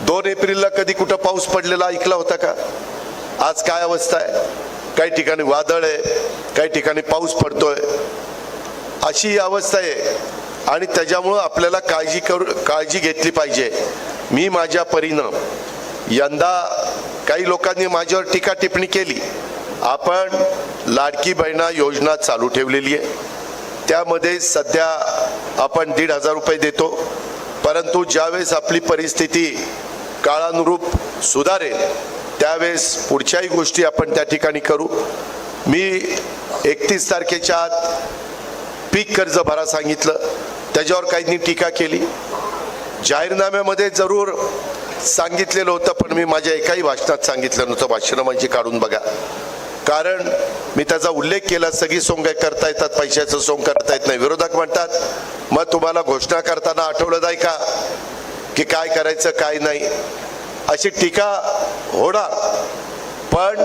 दोन एप्रिलला कधी कुठं पाऊस पडलेला ऐकला होता का? आज काय अवस्था आहे? काही ठिकाणी वादळ आहे काही ठिकाणी पाऊस पडतोय. अशी ही अवस्था आहे. आणि त्याच्यामुळं आपल्याला काळजी करू काळजी घेतली पाहिजे. मी माझ्या परीनं यंदा काही लोकांनी माझ्यावर टीका टिप्पणी केली. आपण लाडकी बहिणा योजना चालू ठेवलेली आहे. त्यामध्ये सध्या आपण दीड हजार रुपये देतो. परंतु ज्यावेळेस आपली परिस्थिती काळानुरूप सुधारेल त्यावेळेस पुढच्याही गोष्टी आपण त्या ठिकाणी करू. मी एकतीस तारखेच्या आत पीक कर्ज भरा सांगितलं. त्याच्यावर काहींनी टीका केली. जाहीरनाम्यामध्ये जरूर सांगितलेलं होतं पण मी माझ्या एकाही भाषणात सांगितलं नव्हतं. भाषणं म्हणजे काढून बघा. कारण मी त्याचा उल्लेख केला सगळी सोंग करता येतात पैशाचं सोंग करता येत नाही. विरोधक म्हणतात मग तुम्हाला घोषणा करताना आठवलं नाही का? की काय करायचं काय नाही? अशी टीका होणार. पण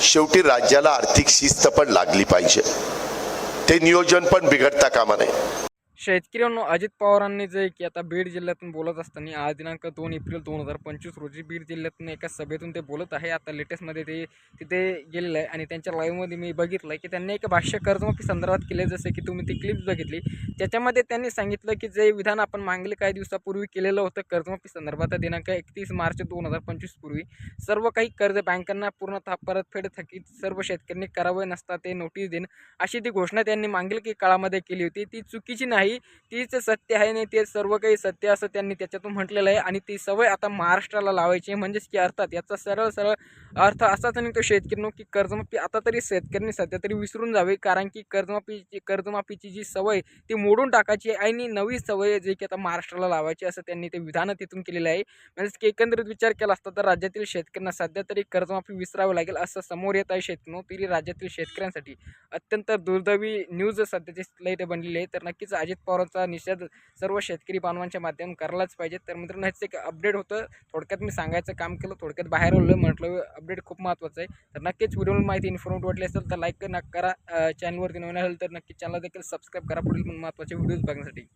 शेवटी राज्याला आर्थिक शिस्त पण लागली पाहिजे. ते नियोजन पण बिघडता कामा नये. शेतकऱ्यांनो अजित पवारांनी जे की आता बीड जिल्ह्यातून बोलत असताना आज दिनांक दोन एप्रिल दोन हजार पंचवीस रोजी बीड जिल्ह्यातून एका सभेतून ते बोलत आहे. आता लेटेस्टमध्ये ते तिथे गेलेलं आहे आणि त्यांच्या लाईव्हमध्ये मी बघितलं की त्यांनी एक भाष्य कर्जमाफी संदर्भात केले जसे की तुम्ही ती क्लिप्स बघितली. त्याच्यामध्ये त्यांनी सांगितलं की जे विधान आपण मागले काही दिवसापूर्वी केलेलं होतं कर्जमाफी संदर्भात दिनांक एकतीस मार्च दोन हजार पंचवीस पूर्वी सर्व काही कर्ज बँकांना पूर्णतः परतफेड थकीत सर्व शेतकऱ्यांनी करावे नसता ते नोटीस देईन अशी ती घोषणा त्यांनी मागील की काळामध्ये केली होती. ती चुकीची नाही तीच सत्य आहे नाही ते सर्व काही सत्य असं त्यांनी त्याच्यातून म्हटलेलं आहे. आणि ती सवय आता महाराष्ट्राला लावायची आहे. म्हणजेच की अर्थात याचा सरळ सरळ अर्थ असाच निघतो शेतकरीनो की कर्जमाफी आता तरी शेतकऱ्यांनी सध्या तरी विसरून जावे. कारण की कर्जमाफीची कर्जमाफीची जी सवय ती मोडून टाकायची आणि नवी सवय जे की आता महाराष्ट्राला लावायची असं त्यांनी ते विधानं तिथून केलेलं आहे. म्हणजेच की एकंदरीत विचार केला असता तर राज्यातील शेतकऱ्यांना सध्या तरी कर्जमाफी विसरावी लागेल असं समोर येत आहे शेतनो तरी राज्यातील शेतकऱ्यांसाठी अत्यंत दुर्दैवी न्यूज सध्याची स्लाईट बनलेली आहे. तर नक्कीच अजित पवारांचा निषेध सर्व शेतकरी बांधवांच्या माध्यम करायलाच पाहिजे. तर मित्रांनो ह्याचं एक अपडेट होतं. थोडक्यात मी सांगायचं काम केलं. थोडक्यात बाहेर आलं म्हटलं अपडेट खूप महत्त्वाचं आहे. तर नक्कीच व्हिडिओ माहिती इन्फॉर्मेट वाटली असेल तर लाईक नक्की करा. चॅनलवरती नवीन असेल तर नक्की चॅनल देखील सबस्क्राईब करा. पुढील महत्त्वाचे व्हिडिओज बघण्यासाठी.